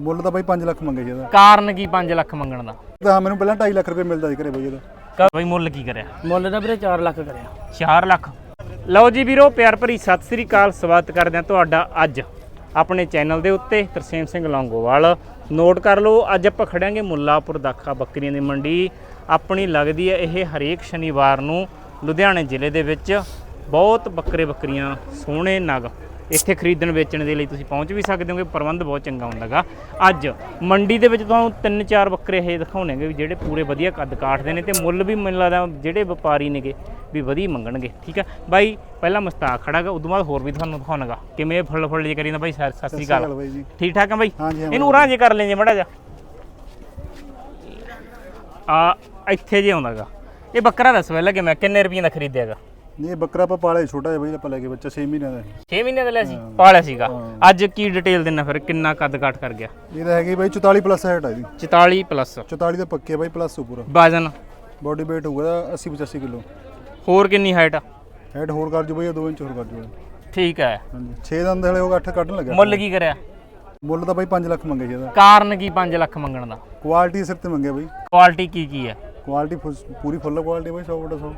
ਮੁੱਲ ਤਾਂ ਬਾਈ 5 ਲੱਖ ਮੰਗੇ ਜੀ ਇਹਦਾ। ਕਾਰਨ ਕੀ 5 ਲੱਖ ਮੰਗਣ ਦਾ? ਤਾਂ ਮੈਨੂੰ ਪਹਿਲਾਂ 2.5 ਲੱਖ ਰੁਪਏ ਮਿਲਦਾ ਸੀ ਘਰੇ ਬਾਈ ਇਹਦਾ। ਕਹ ਬਈ ਮੁੱਲ ਕੀ ਕਰਿਆ? ਮੁੱਲ ਦਾ ਵੀਰੇ 4 ਲੱਖ ਕਰਿਆ। 4 ਲੱਖ। ਲਓ ਜੀ ਵੀਰੋ ਪਿਆਰ ਭਰੀ ਸਤਿ ਸ੍ਰੀ ਅਕਾਲ ਸਵਾਗਤ ਕਰਦੇ ਹਾਂ ਤੁਹਾਡਾ ਅੱਜ ਆਪਣੇ ਚੈਨਲ ਦੇ ਉੱਤੇ ਤਰਸੇਮ ਸਿੰਘ ਲੌਂਗੋਵਾਲ। ਨੋਟ ਕਰ ਲਓ ਅੱਜ ਆਪਾਂ ਖੜਾਂਗੇ ਮੁੱਲਾਪੁਰ ਦਾਖਾ ਬੱਕਰੀਆਂ ਦੀ ਮੰਡੀ। ਆਪਣੀ ਲੱਗਦੀ ਹੈ ਇਹ ਹਰੇਕ ਸ਼ਨੀਵਾਰ ਨੂੰ ਲੁਧਿਆਣੇ ਜ਼ਿਲ੍ਹੇ ਦੇ ਵਿੱਚ। ਬਹੁਤ ਬੱਕਰੇ ਬੱਕਰੀਆਂ ਸੋਹਣੇ ਨਗ। ਇੱਥੇ ਖਰੀਦਣ ਵੇਚਣ ਦੇ ਲਈ ਤੁਸੀਂ ਪਹੁੰਚ ਵੀ ਸਕਦੇ ਹੋਗੇ ਪ੍ਰਬੰਧ ਬਹੁਤ ਚੰਗਾ ਹੁੰਦਾਗਾ। ਅੱਜ ਮੰਡੀ ਦੇ ਵਿੱਚ ਤੁਹਾਨੂੰ ਤਿੰਨ ਚਾਰ ਬੱਕਰੇ ਇਹ ਦਿਖਾਉਣੇਗੇ ਵੀ ਜਿਹੜੇ ਪੂਰੇ ਵਧੀਆ ਕੱਦ ਕਾਠਦੇ ਨੇ ਤੇ ਮੁੱਲ ਵੀ ਮੈਨੂੰ ਲੱਗਦਾ ਜਿਹੜੇ ਵਪਾਰੀ ਨੇਗੇ ਵੀ ਵਧੀਆ ਮੰਗਣਗੇ ਠੀਕ ਹੈ ਬਾਈ ਪਹਿਲਾਂ ਮਸਤਾਕ ਖੜਾਗਾ ਉਦੋਂ ਬਾਅਦ ਹੋਰ ਵੀ ਤੁਹਾਨੂੰ ਦਿਖਾਉਣਾਗਾ। ਕਿਵੇਂ ਫੁੱਲ ਫੁੱਲ ਜੇ ਕਰੀਂਦਾ ਬਾਈ? ਸਤਿ ਸ੍ਰੀ ਅਕਾਲ। ਠੀਕ ਠਾਕ ਆ ਬਾਈ? ਇਹਨੂੰ ਉਰਾਂ ਜੇ ਕਰ ਲੈਂਦੇ ਮੜਾ ਜਾ ਆ ਇੱਥੇ ਜੇ ਆਉਂਦਾਗਾ। ਇਹ ਬੱਕਰਾ ਦੱਸ ਪਹਿਲਾਂ ਕਿ ਮੈਂ ਕਿੰਨੇ ਰੁਪਈਏ ਦਾ ਖਰੀਦਿਆਗਾ? ਨਹੀਂ ਇਹ ਬੱਕਰਾ ਆਪਾਂ ਪਾਲਿਆ ਛੋਟਾ ਜਿਹਾ ਬਾਈ ਆਪਾਂ ਲੈ ਕੇ ਬੱਚਾ 6 ਮਹੀਨਿਆਂ ਦਾ। 6 ਮਹੀਨੇ ਦਾ ਲਿਆ ਸੀ? ਪਾਲਿਆ ਸੀਗਾ? ਅੱਜ ਕੀ ਡਿਟੇਲ ਦੇਣਾ ਫਿਰ? ਕਿੰਨਾ ਕੱਦ ਕਾਠ ਕਰ ਗਿਆ? ਇਹਦਾ ਹੈਗੀ ਬਾਈ 44 ਪਲੱਸ ਹਾਈਟ ਆ ਇਹਦੀ। 44 ਪਲੱਸ 44 ਦਾ ਪੱਕੇ ਬਾਈ ਪਲੱਸ ਹੋ ਪੂਰਾ। ਵਜਨ? ਬਾਡੀ weight ਹੋਊਗਾ 80 85 ਕਿਲੋ। ਹੋਰ ਕਿੰਨੀ ਹਾਈਟ ਆ? ਹੈਡ ਹੋਰ ਕਰ ਜੋ ਬਾਈ 2 ਇੰਚ ਹੋਰ ਕਰ ਜੋ ਠੀਕ ਹੈ ਹਾਂਜੀ। 6 ਦੰਦ ਹਲੇ ਹੋਗਾ 8 ਕੱਢਣ ਲੱਗਾ। ਮੁੱਲ ਕੀ ਕਰਿਆ? ਮੁੱਲ ਤਾਂ ਬਾਈ 5 ਲੱਖ ਮੰਗੇ ਜੀ ਇਹਦਾ। ਕਾਰਨ ਕੀ 5 ਲੱਖ ਮੰਗਣ ਦਾ? ਕੁਆਲਿਟੀ ਸਿਰ ਤੇ ਮੰਗਿਆ ਬਾਈ। ਕੁਆਲਿਟੀ ਕੀ ਕੀ ਹੈ ਕੁਆਲਿਟੀ ਪੂਰੀ ਫੁੱਲ ਕੁਆਲਿਟੀ ਬਾਈ 100 ਬਟਾ 100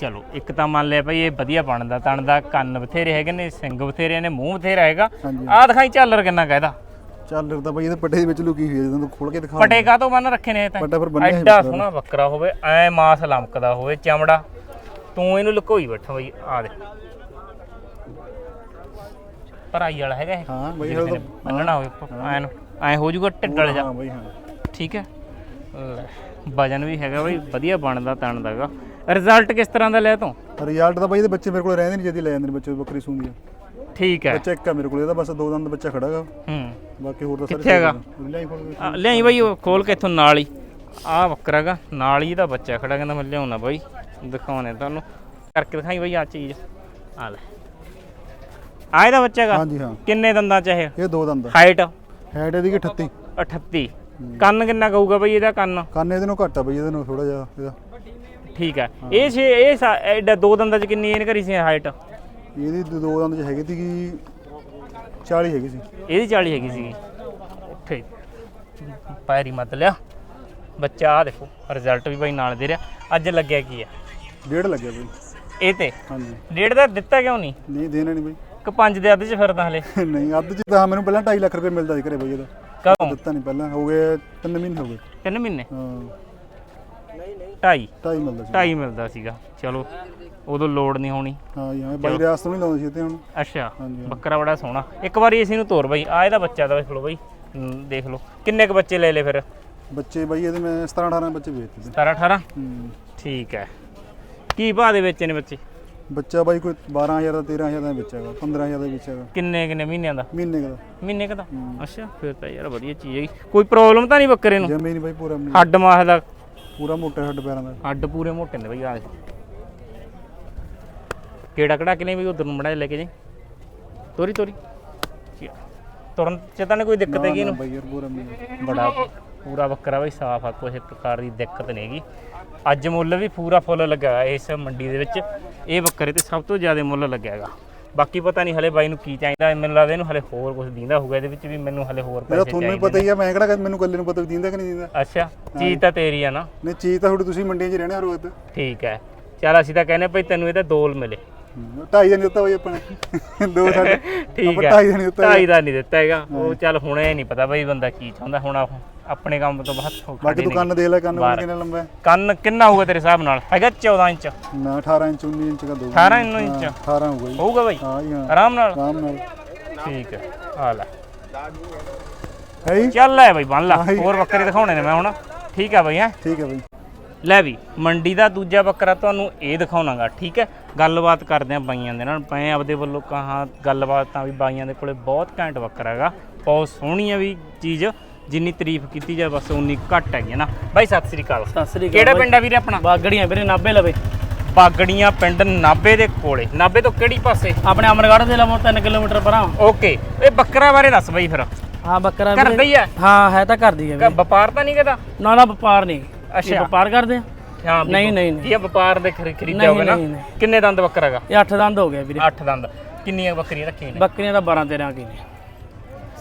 ਚਲੋ ਇੱਕ ਤਾਂ ਮੰਨ ਲਿਆ ਭਈ ਇਹ ਵਧੀਆ ਬਣਦਾ ਤਣਦਾ ਕੰਨ ਬਥੇਰੇ ਹੈਗੇ ਨੇ ਸਿੰਗ ਬਥੇਰੇ ਨੇ ਮੂੰਹ ਬਥੇਰਾ ਹੈਗਾ। ਹਾਂਜੀ। ਆਹ ਦਿਖਾਈ ਝਾਲਰ ਕਿੰਨਾ ਕਹਿਦਾ ਚੱਲ ਤਾਂ ਬਾਈ ਇਹਦੇ ਪੱਟੇ ਦੇ ਵਿੱਚ ਲੁਕੀ ਹੋਈ ਹੈ ਜਦੋਂ ਤੂੰ ਖੋਲ ਕੇ ਦਿਖਾ ਪਟੇ ਕਾ ਤੋਂ ਬੰਨ ਰੱਖੇ ਨੇ ਇਹ ਤਾਂ? ਪੱਟਾ ਫਿਰ ਬੰਨਿਆ ਹੋਇਆ ਐਡਾ ਸੋਹਣਾ ਬੱਕਰਾ ਹੋਵੇ ਐ ਮਾਸ ਲਮਕਦਾ ਹੋਵੇ ਚਮੜਾ। ਤੂੰ ਇਹਨੂੰ ਲੁਕੋਈ ਬੈਠਾ ਬਈ ਆ ਦੇ ਭਰਾਈ ਵਾਲਾ ਹੈਗਾ ਇਹ। ਹਾਂ ਬਾਈ ਹਲੇ ਨੇ ਬੰਨਣਾ ਹੋਵੇ ਐ ਨੂੰ ਐ ਹੋ ਜਾਊਗਾ ਢਿੱਡਲ ਜਾ ਹਾਂ ਬਾਈ ਹਾਂ। ਠੀਕ ਹੈ? ਵਜਨ ਵੀ ਹੈਗਾ ਬਈ ਵਧੀਆ ਬਣਦਾ ਤਣਦਾ ਹੈਗਾ ਰਿਜ਼ਲਟ ਕਿਸ ਤਰ੍ਹਾਂ ਦਾ ਲਿਆ ਤੂੰ? ਰਿਜ਼ਲਟ ਤਾਂ ਬਾਈ ਇਹਦੇ ਬੱਚੇ ਮੇਰੇ ਕੋਲ ਰਹਿੰਦੇ ਨਹੀਂ ਜਦੀ ਲੈ ਜਾਂਦੇ ਨੇ ਬੱਚੇ ਬੱਕਰੀ ਸੂੰਦੀ ਠੀਕ ਹੈ। ਬੱਚਾ ਇੱਕ ਆ ਮੇਰੇ ਕੋਲ ਇਹਦਾ ਬਸ ਦੋ ਦੰਦ ਬੱਚਾ ਖੜਾਗਾ ਹੂੰ। ਬਾਕੀ ਹੋਰ ਤਾਂ ਸਾਰੇ ਕਿੱਥੇ ਹੈਗਾ? ਲਿਆਈ ਬਾਈ ਉਹ ਖੋਲ ਕੇ ਇੱਥੋਂ ਨਾਲ ਹੀ। ਆ ਬੱਕਰਾ ਗਾ ਨਾਲ ਹੀ ਇਹਦਾ ਬੱਚਾ ਖੜਾ ਕਹਿੰਦਾ ਮੈਂ ਲਿਆਉਣਾ ਬਾਈ ਦਿਖਾਉਣੇ ਤੁਹਾਨੂੰ। ਕਰਕੇ ਦਿਖਾਈ ਬਾਈ ਆ ਚੀਜ਼। ਆ ਲੈ। ਆ ਇਹਦਾ ਬੱਚਾ ਗਾ? ਹਾਂਜੀ ਹਾਂ। ਕਿੰਨੇ ਦੰਦਾਂ ਚ ਇਹ? ਇਹ ਦੋ ਦੰਦ ਹਾਈਟ ਹੈਡ ਇਹਦੀ ਕਿ 38 38 ਕੰਨ ਕਿੰਨਾ ਕਹੂਗਾ ਬਾਈ ਇਹਦਾ ਕੰਨ? ਕੰਨ ਇਹਦੇ ਨੂੰ ਘੱਟ ਆ ਬਈ ਇਹਦੇ ਨੂੰ ਥੋੜਾ ਜਿਹਾ ਇਹਦਾ। ਠੀਕ ਹੈ। ਇਹ ਛੇ ਇਹ ਸਾ- ਐਡਾ ਦੋ ਦੰਦਾਂ ਚ ਕਿੰਨੀ ਇਹਨੇ ਕਰੀ ਸੀ ਹਾਈਟ ਇਹਦੀ ਦੋ- ਦੋ ਦੰਦ ਚ ਹੈਗੀ ਸੀਗੀ 40 ਹੈਗੀ ਸੀ। ਇਹਦੀ 40 ਹੈਗੀ ਸੀਗੀ। ਉੱਥੇ। ਪੈਰੀ ਮਤ ਲਿਆ। ਬੱਚਾ ਆ ਦੇਖੋ ਰਿਜ਼ਲਟ ਵੀ ਬਾਈ ਨਾਲ ਦੇ ਰਿਹਾ। ਅੱਜ ਲੱਗਿਆ ਕੀ ਹੈ ਡੇਢ ਲੱਗਿਆ ਬਈ। ਇਹ ਤੇ? ਹਾਂਜੀ। ਡੇਢ ਦਾ ਦਿੱਤਾ ਕਿਉਂ ਨਹੀਂ? ਨਹੀਂ ਦੇਣਾ ਨਹੀਂ ਬਈ। ਕਿ ਪੰਜ ਦੇ ਅੱਧ ਚ ਫਿਰਦਾ ਹਲੇ। ਨਹੀਂ ਅੱਧ ਚ ਤਾਂ ਮੈਨੂੰ ਪਹਿਲਾਂ 2.5 ਲੱਖ ਰੁਪਏ ਮਿਲਦਾ ਸੀ ਘਰੇ ਬਈ ਇਹਦਾ। ਕਦੋਂ? ਦਿੱਤਾ ਨਹੀਂ ਪਹਿਲਾਂ ਹੋ ਗਏ 3 ਮਹੀਨੇ ਹੋ ਗਏ। ਤਿੰਨ ਮਹੀਨੇ? ਹਾਂ। ਢਾਈ? 2.5 ਮਿਲਦਾ ਸੀ। ਢਾਈ ਮਿਲਦਾ ਸੀਗਾ। ਚਲੋ ਉਦੋਂ ਲੋੜ ਨਹੀਂ ਹੋਣੀ। ਹਾਂ ਬਾਈ ਰਿਆਸਤ ਤੋਂ ਨਹੀਂ ਲਾਉਂਦੇ ਸੀ ਇੱਥੇ ਹੁਣ। ਅੱਛਾ ਹਾਂਜੀ, ਹਾਂ। ਬੱਕਰਾ ਬੜਾ ਸੋਹਣਾ। ਇੱਕ ਵਾਰੀ ਅਸੀਂ ਨੂੰ ਤੋਰ ਬਾਈ। ਆ ਇਹਦਾ ਬੱਚਾ ਦਾ ਦੇਖ ਲਓ ਬਾਈ। ਹਮ, ਦੇਖ ਲਓ। ਕਿੰਨੇ ਕ ਬੱਚੇ ਲੈ ਲਏ ਫਿਰ? ਬੱਚੇ ਬਾਈ ਇਹਦੇ ਮੈਂ 17 18 ਬੱਚੇ ਵੇਚਦੇ ਸੀ 17 18 ਹੂੰ। ਠੀਕ ਹੈ। ਕੀ ਭਾਅ ਦੇ ਵਿੱਚ ਨੇ ਬੱਚੇ? ਬੱਚਾ ਬਾਈ ਕੋਈ 12000 ਦਾ 13000 ਦਾ ਵਿੱਚ ਹੈਗਾ 15000 ਦਾ ਵਿੱਚ ਹੈਗਾ। ਕਿੰਨੇ ਕਿੰਨੇ ਮਹੀਨਿਆਂ ਦਾ? ਮਹੀਨੇ ਦਾ। ਮਹੀਨੇ ਕ ਦਾ? ਅੱਛਾ ਫਿਰ ਤਾਂ ਯਾਰ ਵਧੀਆ ਚੀਜ਼ ਹੈਗੀ। ਕੋਈ ਪ੍ਰੋਬਲਮ ਤਾਂ ਨਹੀਂ ਬੱਕਰੇ ਨੂੰ? ਜਮੇ ਨਹੀਂ ਬਾਈ ਪੂਰਾ ਮਹੀਨਾ। ਹੱਡ ਮਾਸ ਦਾ? ਪੂਰਾ ਮੋਟਾ ਹੱਡ ਪੈਰਾਂ ਦਾ। ਹੱਡ ਪੂਰੇ ਮੋਟੇ ਨੇ ਬਈ ਆ ਕਿਹੜਾ ਕੜਾ ਕੇ ਨਹੀਂ ਵੀ ਉਧਰ ਨੂੰ ਮੜਾ ਲੈ ਕੇ ਜਾਈ? ਤੋਰੀ ਤੋਰੀ। ਤੁਰਨ ਚ ਤਾਂ ਕੋਈ ਦਿੱਕਤ ਹੈਗੀ ਨਾ ਇਹਨੂੰ? ਬਾਈ ਯਾਰ ਪੂਰਾ ਮਹੀਨਾ। ਬੜਾ ਪੂਰਾ ਬੱਕਰਾ ਬਈ ਸਾਫ਼ ਆ ਕੋਈ ਪ੍ਰਕਾਰ ਦੀ ਦਿੱਕਤ ਨਹੀਂ ਹੈਗੀ। ਅੱਜ ਮੁੱਲ ਵੀ ਪੂਰਾ ਫੁੱਲ ਲੱਗਾ ਇਸ ਮੰਡੀ ਦੇ ਵਿੱਚ। ਇਹ ਬੱਕਰੇ ਤੇ ਸਭ ਤੋਂ ਜ਼ਿਆਦਾ ਮੁੱਲ ਲੱਗਿਆ ਹੈਗਾ ਬਾਕੀ ਪਤਾ ਨਹੀਂ ਹਲੇ ਬਾਈ ਨੂੰ ਕੀ ਚਾਹੀਦਾ ਮੈਨੂੰ ਲੱਗਦਾ ਇਹਨੂੰ ਹਲੇ ਹੋਰ ਕੁਝ ਦਿੰਦਾ ਹੋਊਗਾ ਇਹਦੇ ਵਿੱਚ ਵੀ ਮੈਨੂੰ ਹਲੇ ਹੋਰ ਪੈਸੇ ਤੁਹਾਨੂੰ ਹੀ ਚਾਹੀਦੇ ਪਤਾ ਹੀ ਆ ਮੈਂ ਕਿਹੜਾ ਮੈਨੂੰ ਇਕੱਲੇ ਨੂੰ ਪਤਾ ਵੀ ਦਿੰਦਾ ਕਿ ਨਹੀਂ ਦਿੰਦਾ। ਅੱਛਾ ਚੀਜ਼ ਤਾਂ ਤੇਰੀ ਆ ਨਾ। ਨਹੀਂ ਚੀਜ਼ ਤਾਂ ਥੋੜੀ ਤੁਸੀਂ ਮੰਡੀਆਂ 'ਚ ਰਹਿਣਾ ਹਰ ਵਕਤ। ਠੀਕ ਹੈ। ਚਲ ਅਸੀਂ ਤਾਂ ਕਹਿੰਦੇ ਭਈ ਤੈਨੂੰ ਇਹਦਾ ਦੋਲ ਮਿਲੇ। ਢਾਈ ਦਾ ਨਹੀਂ ਦਿੱਤਾ ਬਾਈ ਆਪਾਂ ਨੇ। ਦੋ ਸਾਡੇ। ਠੀਕ ਹੈ। ਢਾਈ ਦਾ ਨਹੀਂ ਦਿੱਤਾ ਢਾਈ ਦਾ ਨਹੀਂ ਦਿੱਤਾ ਹੈਗਾ। ਉਹ ਚੱਲ ਹੁਣ ਇਹ ਨਹੀਂ ਪਤਾ ਬਈ ਬੰਦਾ ਕੀ ਚਾਹੁੰਦਾ ਹੁਣ ਆਪ- ਆਪਣੇ ਕੰਮ ਤੋਂ ਬਾਅਦ ਬਾਕੀ ਤੂੰ ਕੰਨ ਦੇ ਲੈ ਕੰਨ ਬਾਹਰ। ਕਿੰਨਾ ਲੰਬਾ? ਹੈ ਕੰਨ ਕਿੰਨਾ ਹੋਊਗਾ ਤੇਰੇ ਹਿਸਾਬ ਨਾਲ? ਹੈਗਾ 14 ਇੰਚ? ਨਾ 18 ਇੰਚ 19 ਇੰਚ ਦਾ ਦੋ। 18 ਇੰਚ 18 ਹੋਊਗਾ ਜੀ। ਹੋਊਗਾ ਬਈ? ਹਾਂ ਜੀ ਹਾਂ। ਆਰਾਮ ਨਾਲ? ਆਰਾਮ ਨਾਲ। ਠੀਕ ਹੈ ਆ ਲੈ। ਹੈ ਜੀ? ਚੱਲ ਲੈ ਬਈ ਬੰਨ ਲਾ। ਹਾਂ। ਹੋਰ ਬੱਕਰੇ ਦਿਖਾਉਣੇ ਨੇ ਮੈਂ ਹੁਣ। ਠੀਕ ਹੈ ਬਈ ਹੈ? ਠੀਕ ਹੈ ਬਾਈ। ਲੈ ਵੀ ਮੰਡੀ ਦਾ ਦੂਜਾ ਬੱਕਰਾ ਤੁਹਾਨੂੰ ਇਹ ਦਿਖਾਉਣਾਗਾ ਠੀਕ ਹੈ? ਗੱਲਬਾਤ ਕਰਦੇ ਆ ਬਾਈਆਂ ਦੇ ਨਾਲ। ਮੈਂ ਆਪਦੇ ਵੱਲੋਂ ਕਹਾ ਗੱਲਬਾਤ ਤਾਂ ਵੀ ਬਾਈਆਂ ਦੇ ਕੋਲੇ ਬਹੁਤ ਘੈਂਟ ਬੱਕਰਾ ਹੈਗਾ ਬਹੁਤ ਸੋਹਣੀ ਆ ਵੀ ਚੀਜ਼। ਜਿੰਨੀ ਤਾਰੀਫ ਕੀਤੀ ਜਾਏ ਬਸ ਉਨੀ ਘੱਟ ਹੈਗੀ ਹੈ ਨਾ। ਬਾਈ ਸਤਿ ਸ੍ਰੀ ਅਕਾਲ। ਸਤਿ ਸ੍ਰੀ ਕਿਹੜਾ ਅਕਾਲ ਪਿੰਡ ਆ ਵੀਰੇ ਆਪਣਾ? ਬਾਗੜੀਆਂ ਵੀਰੇ ਨਾਭੇ ਲਵੇ। ਬਾਗੜੀਆਂ ਪਿੰਡ ਨਾਬੇ ਦੇ ਕੋਲੇ। ਨਾਬੇ ਤੋਂ ਕਿਹੜੀ ਪਾਸੇ? ਆਪਣੇ ਅਮਰਗੜ੍ਹ ਦੇ ਲਵੋਂ 3 ਕਿਲੋਮੀਟਰ ਪਰਾਂ। ਓਕੇ। ਇਹ ਬੱਕਰਾ ਬਾਰੇ ਦੱਸ ਬਾਈ ਫਿਰ। ਹਾਂ ਬੱਕਰਾ ਘਰ ਦਾ ਹੀ ਆ ਹਾਂ ਹੈ ਤਾਂ ਕਰਦੀ ਹੈ ਕ- ਵਪਾਰ ਤਾਂ ਨਹੀਂ ਕਹਦਾ ਨਾ ਨਾ ਵਪਾਰ ਨਹੀਂ। ਅੱਛਾ। ਇਹ ਵਪਾਰ ਕਰਦੇ ਆ। ਹਾਂ ਵੀ ਨਹੀਂ, ਨਹੀਂ, ਨਹੀਂ। ਆ ਵਪਾਰ ਦੇ ਖਰੀ- ਖਰੀਦਿਆ ਨਹੀਂ, ਹੋਵੇ ਨਾ। ਨਹੀਂ, ਨਹੀਂ। ਕਿੰਨੇ ਦੰਦ ਬੱਕਰਾ ਹੈਗਾ? ਇਹ 8 ਦੰਦ ਹੋ ਗਏ ਵੀਰੇ। 8 ਦੰਦ। ਕਿੰਨੀਆਂ ਬੱਕਰੀਆਂ ਰੱਖੀਆਂ ਨੇ ਬੱਕਰੀਆਂ ਦਾ 12 13 ਕੀ ਨੇ।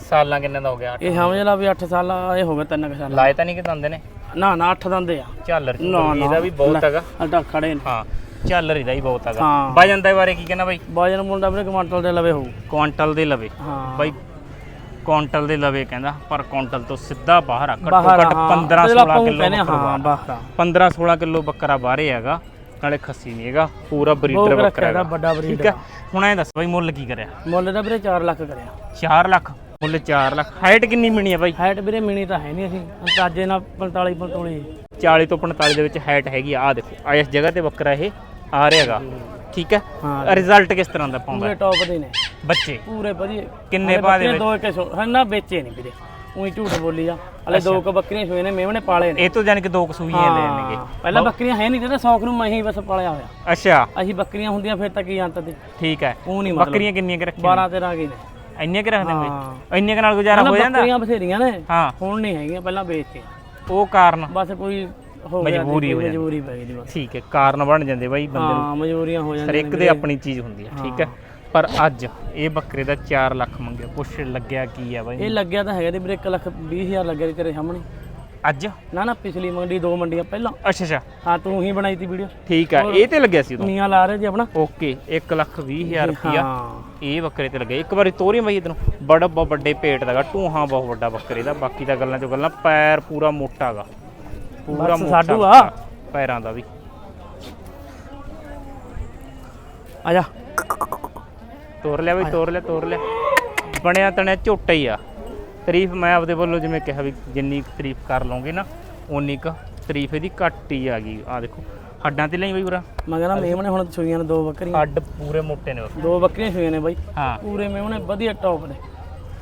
ਸਾਲਾਂ ਕਿੰਨੇ ਦਾ ਹੋ ਗਿਆ? ਇਹ ਸਮਝ ਲਾ ਵੀ 8 ਸਾਲ ਇਹ ਹੋ ਤਿੰਨ ਕੁ ਸਾਲ ਲਾਏ ਤਾਂ ਨਹੀਂ ਕਿ ਦੰਦੇ ਨੇ? ਨਾ ਨਾ 8 ਦੰਦੇ ਆ। ਝਾਲਰ। ਇਹਦਾ ਵੀ ਬਹੁਤ ਹੈਗਾ। ਅੱਡਾ ਖੜੇ ਨੇ। ਹਾਂ ਝਾਲਰ ਇਹਦਾ ਹੀ ਬਹੁਤ ਹੈਗਾ। ਵਜਨ ਦੇ ਬਾਰੇ ਕੀ ਕਹਿਣਾ ਬਾਈ? ਬਾਜਨ ਮੁੰਡਾ ਵੀਰੇ ਕਮਾਂਟਲ ਦੇ ਲਵੇ ਹੋਊ। ਕੁਆਂਟਲ ਦੇ ਲਵੇ। ਹਾਂ। ਬਾਈ ਕੁਆਂਟਲ ਦੇ ਲਵੇ ਕਹਿੰਦਾ ਪਰ ਕੁਆਂਟਲ ਤੋਂ ਸਿੱਧਾ ਬਾਹਰ ਆ। ਘੱਟੋ ਘੱਟ 15 ਜਿਹੜਾ 16 ਆਪਾਂ ਕਿਲੋ ਬੱਕਰਾ ਹਾਂ ਬਾਹਰ। ਬਾਹਰ 15 16 ਕਿਲੋ ਬੱਕਰਾ ਬਾਹਰੇ ਹੈਗਾ। ਨਾਲੇ ਖੱਸੀ ਨਹੀਂ ਹੈਗਾ ਪੂਰਾ ਬਰੀਡਰ ਬੱਕਰਾ ਹੈਗਾ। ਵੱਡਾ ਬਰੀਡ ਠੀਕ ਹੈ? ਹੁਣ ਐ ਦੱਸ ਬਾਈ ਮੁੱਲ ਕੀ ਕਰਿਆ? ਮੁੱਲ ਦਾ ਵੀਰੇ 4 ਲੱਖ ਕਰਿਆ। 4 ਲੱਖ? ਮੁੱਲ 4 ਲੱਖ। ਹਾਈਟ ਕਿੰਨੀ ਮਿਣੀ ਹੈ ਬਾਈ? ਹਾਈਟ ਵੀਰੇ ਮਿਣੀ ਤਾਂ ਹੈ ਨਹੀਂ ਅਸੀਂ। ਅੰਦਾਜ਼ੇ ਨਾਲ 45 45 40 ਤੋਂ 45 ਦੇ ਵਿੱਚ ਹਾਈਟ ਹੈਗੀ ਆ। ਦੇਖੋ ਆ ਇਸ ਜਗ੍ਹਾ ਤੇ ਬੱਕਰਾ ਇਹ ਆ ਰਿਹਾਗਾ ਠੀਕ ਹੈ? ਹਾਂ। ਰਿਜ਼ਲਟ ਕਿਸ ਤਰ੍ਹਾਂ ਦਾ ਪਾਉਂਦਾ? ਪੂਰੇ ਟੌਪ ਦੇ ਨੇ। ਬੱਚੇ? ਪੂਰੇ ਵਧੀਆ। ਕਿੰਨੇ ਪਾ ਦੇ ਦੋ ਇੱਕ ਸੌ ਹਾਂ ਨਾ ਵੇਚੇ ਨਹੀਂ ਵੀਰੇ। ਉਹੀ ਝੂਠ ਬੋਲੀ ਆ। ਹਲੇ ਦੋ ਕ ਬੱਕਰੀਆਂ ਸੋਏ ਨੇ ਮੇਵਣੇ ਪਾਲੇ ਨੇ। ਇਹ ਤੋਂ ਜਾਨ ਕਿ ਦੋ ਕਸੂਈਆਂ ਲੈਣਗੇ ਹਾਂ, ਪਹਿਲਾਂ ਬੱਕਰੀਆਂ ਹੈ ਨਹੀਂ ਤੇ ਸ਼ੌਕ ਨੂੰ ਮੈਂ ਹੀ ਬਸ ਪਾਲਿਆ ਹੋਇਆ। ਅੱਛਾ। ਅਸੀਂ ਬੱਕਰੀਆਂ ਹੁੰਦੀਆਂ ਫਿਰ ਤਾਂ ਕੀ ਅੰਤ ਦੀ ਠੀਕ ਹੈ। ਉਹ ਨਹੀਂ ਬੱਕਰੀਆਂ ਕਿੰਨੀਆਂ ਕਿ ਰੱਖੀਆਂ 12 13 ਕੀ ਨੇ। ਇੰਨੀਆਂ ਕਿ ਰੱਖਦੇ ਹਾਂ। ਬਈ ਇੰਨੀਆਂ ਕੁ ਨਾਲ ਗੁਜ਼ਾਰਾ ਹੋ ਜਾਂਦਾ। ਬੱਕਰੀਆਂ ਬਥੇਰੀਆਂ ਨੇ ਹਾਂ। ਹੁਣ ਨਹੀਂ ਹੈਗੀਆਂ ਪਹਿਲਾਂ ਵੇਚਤੇ। ਉਹ ਕਾਰਨ। ਬਸ ਕੋਈ ਹੋ ਗਿਆ ਮਜਬੂਰੀ ਹੋ ਜਾਂਦੀ। ਮਜਬੂਰੀ ਪੈ ਗਈ ਬਸ। ਠੀਕ ਹੈ ਕਾਰਨ ਬਣ ਜਾਂਦੇ ਬਾਈ ਬੰਦੇ ਨੂੰ। ਹਾਂ ਮਜਬੂਰੀਆਂ ਹੋ ਹਰ ਜਾਂਦੀਆਂ ਇੱਕ ਦੇ ਆਪਣੀ ਚੀਜ਼ ਹੁੰਦੀ ਹੈ ਠੀਕ ਹੈ। ਪਰ ਅੱਜ ਇਹ ਬੱਕਰੇ ਦਾ 4 ਲੱਖ ਮੰਗਿਆ। ਕੁਛ ਲੱਗਿਆ ਕੀ ਆ ਬਾਈ? ਇਹ ਲੱਗਿਆ ਤਾਂ ਹੈਗਾ ਤੇ ਵੀਰੇ 1 ਲੱਖ 20 ਹਜ਼ਾਰ ਲੱਗਿਆ ਸੀ ਤੇਰੇ ਸਾਹਮਣੇ। ਅੱਜ? ਨਾ ਨਾ ਪਿਛਲੀ ਮੰਡੀ ਦੋ ਮੰਡੀਆਂ ਪਹਿਲਾਂ। ਅੱਛਾ ਅੱਛਾ। ਹਾਂ ਤੂੰ ਹੀ ਬਣਾਈ ਤੀ ਵੀਡੀਓ। ਠੀਕ ਹੈ ਇਹ ਤੇ ਲੱਗਿਆ ਸੀ ਉਦੋਂ? ਨੀਆਂ ਲਾ ਰਹੇ ਜੀ ਆਪਣਾ। ਓਕੇ 1 ਲੱਖ 20 ਹਜ਼ਾਰ ਰੁਪਿਆ ਹਾਂ। ਇਹ ਬੱਕਰੇ ਤੇ ਲੱਗਿਆ ਇੱਕ ਵਾਰੀ ਤੋਰੀ ਬਾਈ ਇਧਰੋਂ ਬੜਾ ਬਹੁਤ ਵੱਡੇ ਪੇਟ ਦਾਗਾ ਟੂਹਾਂ ਬਹੁਤ ਵੱਡਾ ਬੱਕਰੇ ਦਾ। ਬਾਕੀ ਤਾਂ ਗੱਲਾਂ ਚੋਂ ਗੱਲਾਂ ਪੈਰ ਪੂਰਾ ਮੋਟਾ ਗਾ। ਪੂਰਾ ਮੋਟਾ ਸਾਡੂ ਆ। ਪੈਰਾਂ ਦਾ ਵੀ। ਆ ਜਾ। ਤੋਰ ਲਿਆ ਬਈ ਤੋਰ ਲਿਆ ਤੋਰ ਲਿਆ। ਬਣਿਆ ਤਣਿਆ ਝੋਟਾ ਹੀ ਆ। ਤਾਰੀਫ ਮੈਂ ਆਪਦੇ ਵੱਲੋਂ ਜਿਵੇਂ ਕਿਹਾ ਵੀ ਜਿੰਨੀ ਤਾਰੀਫ ਕਰ ਲਓਗੇ ਨਾ ਉਨੀ ਕੁ ਤਾਰੀਫ ਇਹਦੀ ਘੱਟ ਹੀ ਆ ਗਈ। ਆ ਦੇਖੋ। ਹੱਡਾਂ ਤੇ ਲਈ ਬਈ ਪੂਰਾ? ਮੈਂ ਕਹਿੰਦਾ ਮੇਮਣੇ ਹੁਣ ਸੂਈਆਂ ਨੇ ਦੋ ਬੱਕਰੀਆਂ। ਹੱਡ ਪੂਰੇ ਮੋਟੇ ਨੇ ਬੱਕਰੇ। ਦੋ ਬੱਕਰੀਆਂ ਸੂਈਆਂ ਨੇ ਬਾਈ। ਹਾਂ। ਪੂਰੇ ਮੇਮਣੇ ਵਧੀਆ ਟੌਪ ਦੇ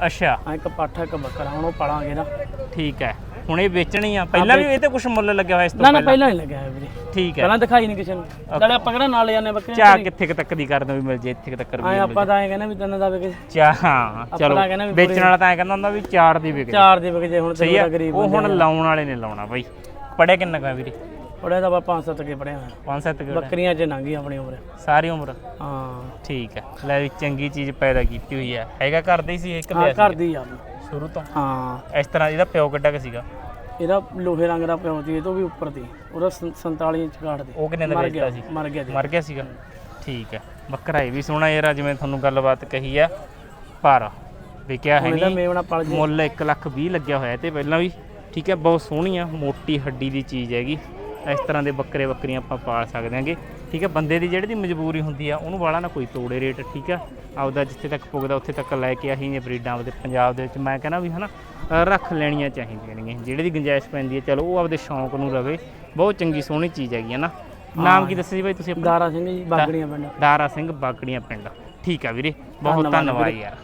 ਅੱਛਾ। ਆ ਇੱਕ ਪਾਠਾ ਇੱਕ ਬੱਕਰਾ ਹੁਣ ਉਹ ਪਾਲਾਂਗੇ ਨਾ। ਠੀਕ ਹੈ। ਹੁਣ ਇਹ ਵੇਚਣੀ ਆ। ਪਹਿਲਾਂ ਵੀ ਇਹ ਤੇ ਕੁਝ ਮੁੱਲ ਲੱਗਿਆ ਹੋਇਆ ਇਸ ਤੋਂ ਨਾ ਨਾ ਪਹਿਲਾਂ? ਪਹਿਲਾਂ ਨਹੀਂ ਲੱਗਿਆ ਹੈ ਵੀਰੇ। ਠੀਕ ਹੈ। ਪਹਿਲਾਂ ਦਿਖਾਈ ਨਹੀਂ ਕਿਸੇ ਨੂੰ। ਨਾਲੇ ਆਪਾਂ ਕਿਹੜਾ ਨਾਲ ਜਾਂਦੇ ਬੱਕਰੀਆਂ ਚਾਹ ਕਿੱਥੇ ਕੁ ਤੱਕ ਦੀ ਕਰਦੇ ਵੀ ਮਿਲ ਜੇ ਇੱਥੇ ਕੁ ਤੱਕ ਵੀ ਆਏ ਆਪਾਂ ਤਾਂ ਐਂ ਕਹਿੰਦੇ ਵੀ ਤਿੰਨ ਦਾ ਵਿਕੇ ਚਾਹ ਹਾਂ ਚਲੋ ਤਾਂ ਕਹਿੰਦੇ ਵੀ ਵੇਚਣ ਵਾਲਾ ਤਾਂ ਐ ਕਹਿੰਦਾ ਹੁੰਦਾ ਵੀ ਚਾਰ ਦੀ ਵਿਕੇ ਚਾਰ ਦੇ ਵਿਕੇ ਜੇ ਹੁਣ ਸਹੀ ਤੇਰਾ ਆ ਗਰੀਬ ਉਹ ਹੁਣ ਲਾਉਣ ਵਾਲੇ ਨੇ ਲਾਉਣਾ ਬਾਈ। ਪੜਿਆ ਕਿੰਨਾ ਕਾ ਵੀਰੇ? ਪੜਿਆ ਤਾਂ ਆਪਾਂ ਪੰਜ ਸੱਤ ਕੇ ਪੜਿਆ ਹੋਇਆ। ਪੰਜ ਸੱਤ ਕੁ ਬੱਕਰੀਆਂ 'ਚ ਲੰਘੀ ਆਪਣੀ ਉਮਰ। ਸਾਰੀ ਉਮਰ? ਹਾਂ। ਠੀਕ ਹੈ। ਲੈ ਵੀ ਚੰਗੀ ਚੀਜ਼ ਪੈਦਾ ਕੀਤੀ ਹੋਈ ਹੈ। ਹੈਗਾ ਕਰਦੇ ਹੀ ਸੀ ਇੱਕ ਹਾਂ ਲਿਆ ਘਰ ਸੀ ਦੀ ਆ ਸ਼ੁਰੂ ਤੋਂ? ਹਾਂ। ਇਸ ਤਰ੍ਹਾਂ ਇਹਦਾ ਪਿਓ ਕਿੱਡਾ ਕੁ ਸੀਗਾ? ਇਹਦਾ ਲੋਹੇ ਰੰਗ ਦਾ ਪਿਓ ਸੀ ਇਹ ਤੋਂ ਵੀ ਉੱਪਰ ਦੀ। ਉਹਦਾ 47 ਇੰਚ ਕਾਟ ਦੇ। ਉਹ ਕਿੰਨੇ ਦਾ ਮਰ ਵੇਚਦਾ ਗਿਆ ਸੀ? ਮਰ ਗਿਆ ਜੀ। ਮਰ ਗਿਆ ਸੀਗਾ? ਠੀਕ ਹੈ। ਬੱਕਰਾ ਇਹ ਵੀ ਸੋਹਣਾ ਯਾਰ ਜਿਵੇਂ ਤੁਹਾਨੂੰ ਗੱਲਬਾਤ ਕਹੀ ਆ। ਪਰ ਵਿਕਿਆ ਹੈ ਹੁਣ ਇਹਦਾ ਨਹੀਂ। ਮੇਵਣਾ ਪਲ ਜੇ। ਮੁੱਲ 1 ਲੱਖ 20 ਲੱਗਿਆ ਹੋਇਆ ਤੇ ਪਹਿਲਾਂ ਵੀ। ਠੀਕ ਹੈ ਬਹੁਤ ਸੋਹਣੀ ਆ ਮੋਟੀ ਹੱਡੀ ਦੀ ਚੀਜ਼ ਹੈਗੀ। ਇਸ ਤਰ੍ਹਾਂ ਦੇ ਬੱਕਰੇ ਬੱਕਰੀਆਂ ਆਪਾਂ ਪਾਲ ਸਕਦੇ ਹਾਂਗੇ। ਠੀਕ ਹੈ ਬੰਦੇ ਦੀ ਜਿਹੜੀ ਦੀ ਮਜਬੂਰੀ ਹੁੰਦੀ ਆ ਉਹਨੂੰ ਵਾਲਾ ਨਾ ਕੋਈ ਤੋੜੇ ਰੇਟ ਠੀਕ ਆ। ਆਪਦਾ ਜਿੱਥੇ ਤੱਕ ਪੁੱਗਦਾ ਉੱਥੇ ਤੱਕ ਲੈ ਕੇ ਆਹੀ ਨੇ ਬਰੀਡਾਂ ਆਪਦੇ ਪੰਜਾਬ ਦੇ ਵਿੱਚ। ਮੈਂ ਕਹਿੰਦਾ ਵੀ ਹਨਾ ਰੱਖ ਲੈਣੀਆਂ ਚਾਹੀਦੀਆਂ ਨੇ ਜਿਹੜੇ ਦੀ ਗੁੰਜਾਇਸ਼ ਪੈਂਦੀ ਹੈ ਚਲੋ ਉਹ ਆਪਦੇ ਸ਼ੌਂਕ ਨੂੰ ਰਵੇ। ਬਹੁਤ ਚੰਗੀ ਸੋਹਣੀ ਚੀਜ਼ ਹੈਗੀ ਹੈ ਨਾ। ਨਾਮ ਕੀ ਦੱਸਿਆ ਜੀ ਬਾਈ ਤੁਸੀਂ ਆਪਣਾ? ਦਾਰਾ ਸਿੰਘ ਜੀ ਬਾਗੜੀਆਂ ਪਿੰਡ। ਦਾਰਾ ਸਿੰਘ ਬਾਗੜੀਆਂ ਪਿੰਡ। ਠੀਕ ਆ ਵੀਰੇ ਬਹੁਤ ਧੰਨਵਾਦ। ਯਾਰ।